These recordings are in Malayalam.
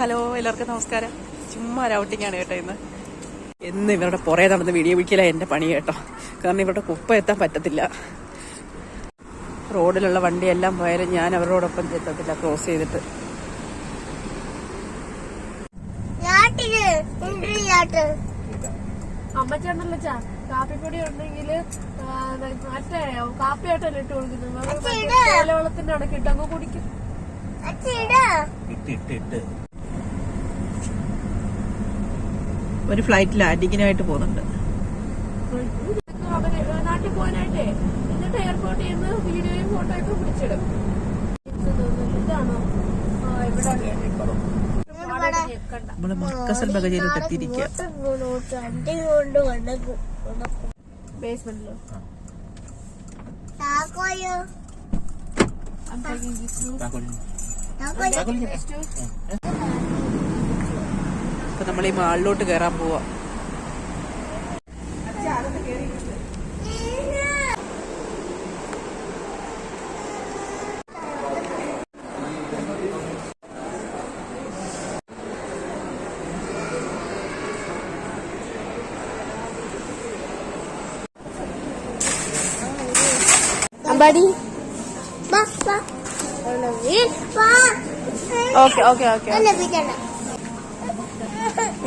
ഹലോ എല്ലാവർക്കും നമസ്കാരം. ചുമ്മാ റൗട്ടിങ്ങാണ് കേട്ടോ ഇന്ന്. എന്ന് ഇവരുടെ പുറകെ നടന്ന് വീഡിയോ പിടിക്കല എന്റെ പണി കേട്ടോ. കാരണം ഇവരുടെ കുപ്പ എത്താൻ പറ്റത്തില്ല. റോഡിലുള്ള വണ്ടിയെല്ലാം പോയാലും ഞാൻ അവരോടൊപ്പം എത്തത്തില്ല ക്രോസ് ചെയ്തിട്ട്. ചാ? കാപ്പിപ്പൊടി ഉണ്ടെങ്കിൽ മറ്റേ കാപ്പിയായിട്ടല്ലേ ഇട്ട് കൊടുക്കുന്നത്? വെള്ളത്തിന്റെ അങ്ങ് കുടിക്കും. അച്ഛട ഇട്ട് ഇട്ട് ഇട്ട്. ഒരു ഫ്ലൈറ്റിൽ ലാൻഡിങ്ങിനായിട്ട് പോകുന്നുണ്ട്. അവർ നാട്ടിൽ പോകാനായിട്ടേ എന്നിട്ട് എയർപോർട്ടിൽ നിന്ന് വീഡിയോയും ഫോട്ടോയൊക്കെ പിടിച്ചിടും. നമ്മൾ മക്കസൽ ബഗജയിലോട്ട് എത്തിയിരിക്കുക. ബേസ്മെന്റിലോ അപ്പൊ നമ്മൾ ഈ മാളിലോട്ട് കയറാൻ പോവാ. അമ്പാടി. വീൽ ബാ ഓക്കെ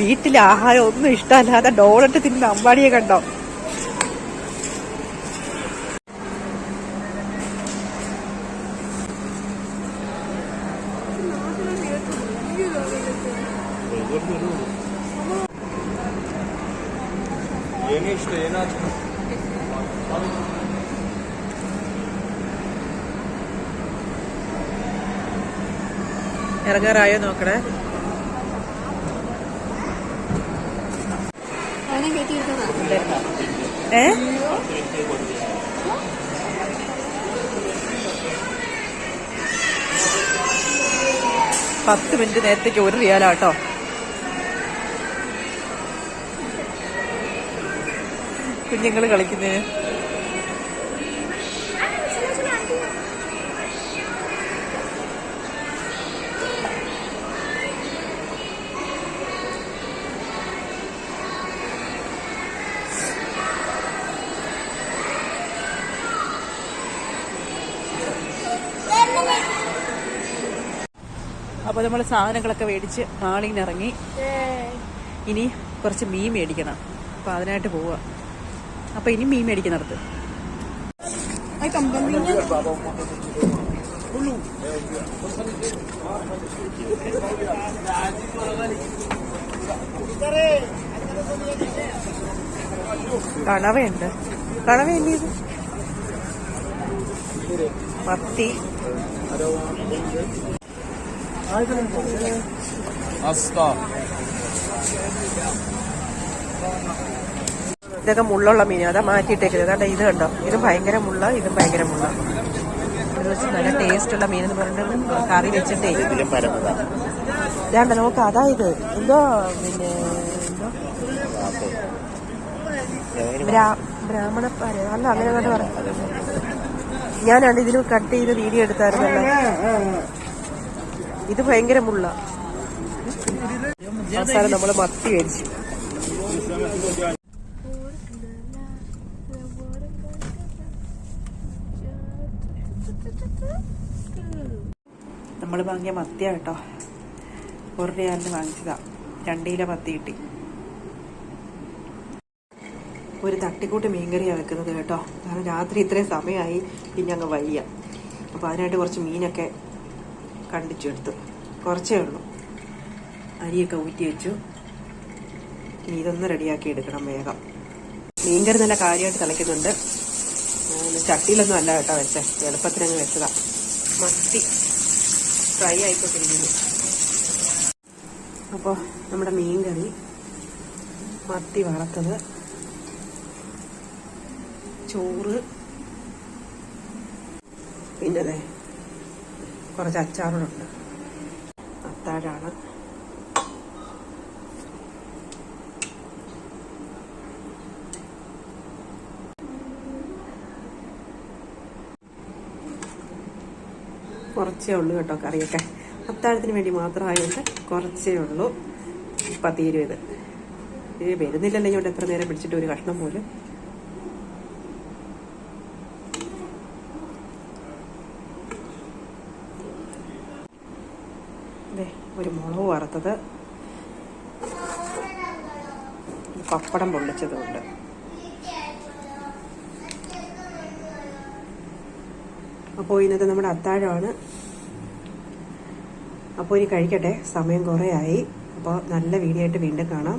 വീട്ടിലെ ആഹാരം ഒന്നും ഇഷ്ടമല്ലാതെ ഡോണട്ട് തിന്ന അമ്പാടിയെ കണ്ടോ? ഇറങ്ങാറായോ നോക്കണേ? ഏ? പത്ത് മിനിറ്റ് നേരത്തേക്ക് ഒരു റിയാലാട്ടോ. കുഞ്ഞുങ്ങൾ കളിക്കുന്നതിന് അപ്പൊ നമ്മൾ സാധനങ്ങളൊക്കെ മേടിച്ച് ഇറങ്ങി ഇനി കുറച്ച് മീൻ മേടിക്കണം. അപ്പൊ അതിനായിട്ട് പോവുക അപ്പൊ ഇനി മീൻ മേടിക്കുന്നിടത്ത്. കണവയുണ്ട്. കണവ എന്ത് പത്തി മത്തി അസ്താ ഇതൊക്കെ മുള്ളുള്ള മീൻ. അതാ മാറ്റിയിട്ടേക്കുന്നത്. അതാണ്ട് ഇത് കണ്ടോ? ഇതും ഭയങ്കര മുള്ള ഇതും ഭയങ്കര മുള്ള. നല്ല ടേസ്റ്റ് ഉള്ള മീൻ എന്ന് പറഞ്ഞിട്ട് കറി വെച്ചിട്ടേ. ഇതാണ്ട് നമുക്ക് അതാ ഇത്. എന്തോ പിന്നെ എന്തോ? ബ്രാ ബ്രാഹ്മണപ്പാര. അല്ല അങ്ങനെ കണ്ട് പറയാം ഞാനാണ് ഇതിന് കട്ട് ചെയ്ത് വീഡിയോ എടുത്തായിരുന്നല്ലോ. ഇത് ഭയങ്കര മുള്ള. അവസാനം നമ്മൾ മത്തി മേടിച്ചു. നമ്മൾ വാങ്ങിയ മത്തിയ കേട്ടോ. ഒരു റിയാലിന് വാങ്ങിച്ചതാ. രണ്ട് കിലോ മത്തി കിട്ടി. ഒരു തട്ടിക്കൂട്ട് മീൻകറിയാണ് വെക്കുന്നത് കേട്ടോ. കാരണം രാത്രി ഇത്രയും സമയമായി പിന്നെ അങ്ങ് വയ്യ. അപ്പോൾ അതിനായിട്ട് കുറച്ച് മീനൊക്കെ കണ്ടിച്ചെടുത്തു. കുറച്ചേ ഉള്ളൂ. അരിയൊക്കെ ഊറ്റി വെച്ചു. ഇനി ഇതൊന്ന് റെഡിയാക്കി എടുക്കണം വേഗം. മീൻകറി നല്ല കാര്യമായിട്ട് തിളയ്ക്കുന്നുണ്ട്. ചട്ടിയിലൊന്നും അല്ല കേട്ടോ വെച്ചേ. എളുപ്പത്തിനങ്ങ് വെച്ചതാ. മത്തി ഫ്രൈ ആയിക്കൊണ്ടിരിക്കുന്നു. അപ്പോൾ നമ്മുടെ മീൻ കറി മത്തി വറുത്തത്. ചോറ്. പിന്നെ അതെ കുറച്ച് അച്ചാറുകളുണ്ട്. അത്താഴാണ്. കുറച്ചേ ഉള്ളൂ കേട്ടോ കറിയൊക്കെ. അത്താഴത്തിന് വേണ്ടി മാത്രമായിട്ട് കുറച്ചേ ഉള്ളൂ. ഇത്. ഇത് വരുന്നില്ലല്ലോ ഇങ്ങോട്ട് എത്ര നേരം പിടിച്ചിട്ട് ഒരു കഷ്ണം പോലും. ഒരു മുളക് വറുത്തത്. പപ്പടം പൊള്ളിച്ചതുകൊണ്ട്. അപ്പോൾ ഇന്നത്തെ നമ്മുടെ അത്താഴമാണ്. അപ്പോൾ ഇനി കഴിക്കട്ടെ. സമയം കുറേ ആയി അപ്പോൾ നല്ല വീഡിയോ ആയിട്ട് വീണ്ടും കാണാം.